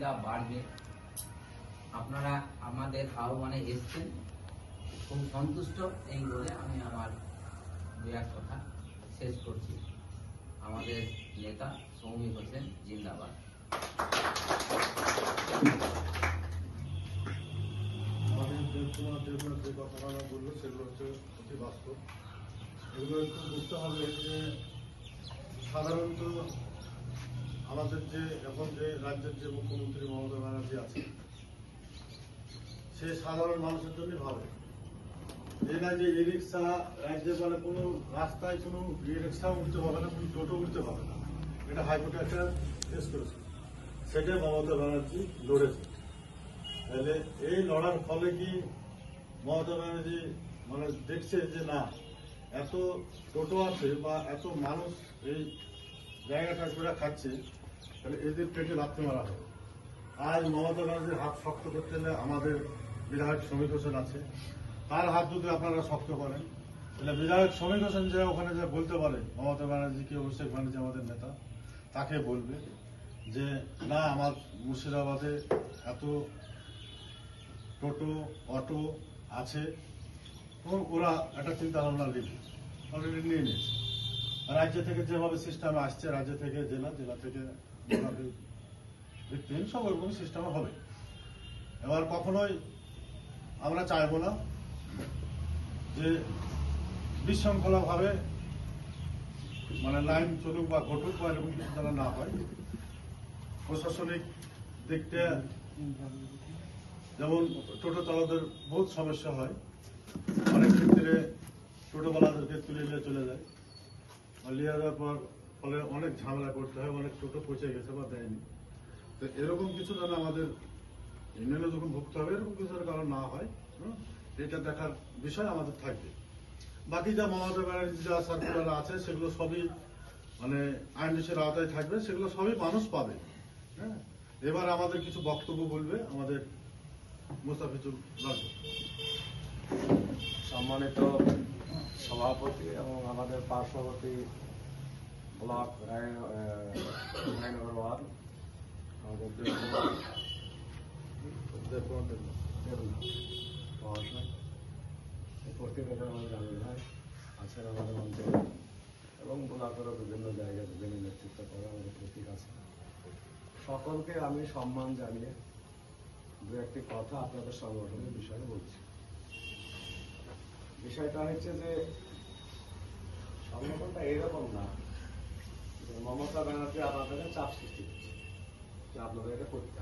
বাড়বে। আপনারা আমাদের আহ্বানে এসছেন। খুব সন্তুষ্ট এই বলে আমি আমার দু এক কথা শেষ করছি। আমাদের নেতা সৌমিক হোসেন, জিন্দাবাদ। কথাটা বলল সেগুলো হচ্ছে অতি বাস্তব। এগুলো একটু বুঝতে হবে যে সাধারণত আমাদের যে, এখন যে রাজ্যের যে মুখ্যমন্ত্রী মমতা ব্যানার্জি আছে সে সাধারণ মানুষের জন্যই ভাবে এই না যে ই রিক্সা রাজ্যে মানে কোনো রাস্তায় কোনো ই রিক্সাও উঠতে পাবে না, কোনো টোটো উঠতে পাবে না। এটা হাইকোর্টে একটা কেস করেছে। সেটা মমতা ব্যানার্জি লড়েছে। তাহলে এই লড়ার ফলে কি মমতা ব্যানার্জি মানে দেখছে যে না, এত টোটো আছে বা এত মানুষ এই জায়গাটা খাচ্ছে তাহলে এদের পেটে লাথি মারা হবে আজ মমতা ব্যানার্জির হাত শক্ত করতে হলে আমাদের বিধায়ক শ্রমিক হোসেন আছে। তার হাত যদি আপনারা শক্ত করেন, তাহলে বিধায়ক শ্রমিক হোসেন যে ওখানে যে বলতে পারে, মমতা ব্যানার্জিকে অভিষেক ব্যানার্জি আমাদের নেতা, তাকে বলবে যে, না, আমার মুর্শিদাবাদে এত টোটো, অটো আছে। এবং ওরা একটা চিন্তা ভাবনা নেবে। অলরেডি নিয়ে নিয়েছে। রাজ্য থেকে যেভাবে সিস্টেম আসছে, রাজ্য থেকে জেলা জেলা থেকে ভিত্তিহীন সব ওরকম সিস্টেম হবে। এবার কখনোই আমরা চাইব না যে বিশৃঙ্খলাভাবে মানে লাইন চলুক বা ঘটুক বা এরকম কিছু যেন না হয়। প্রশাসনিক দিকটা যেমন টোটো চালকদের বহুত সমস্যা হয়। অনেক ক্ষেত্রে টোটোওয়ালাদেরকে তুলে নিয়ে চলে যায়। নিয়ে যাওয়ার পর ফলে অনেক ঝামেলা করতে হয় অনেক টোটো পচে গেছে বা দেয়নি। তো এরকম কিছু যেন আমাদের ইউনিয়নে যখন ভুগতে হবে এরকম কিছু কারণ না হয় এটা দেখার বিষয় আমাদের থাকবে। বাকি যা মমতা ব্যানার্জি যা সার্কুলার আছে সেগুলো সবই মানে আইন দেশের আওতায় থাকবে সেগুলো সবই মানুষ পাবে হ্যাঁ। এবার আমাদের কিছু বক্তব্য বলবে আমাদের মুস্তাফিজুল রাজু সম্মানিত সভাপতি এবং আমাদের পার্শ্ববর্তী ব্লক রায়- আহ, রায়নগর ওয়ার্ড আমাদের মহাশয় উপস্থিত আছেন আমাদের আমির ভাই আছেন আমাদের মঞ্চে এবং ব্লকেরও বিভিন্ন জায়গায় বিভিন্ন নেতৃত্ব করে আমাদের প্রতীক আছে সকলকে আমি সম্মান জানিয়ে দু একটি কথা আপনাদের সংগঠনের বিষয়ে বলছি। বিষয়টা হচ্ছে যে সংগঠনটা এরকম না। মমতা ব্যানার্জি আপনাদের চাপ সৃষ্টি করছে। যে আপনাদের এটা করতে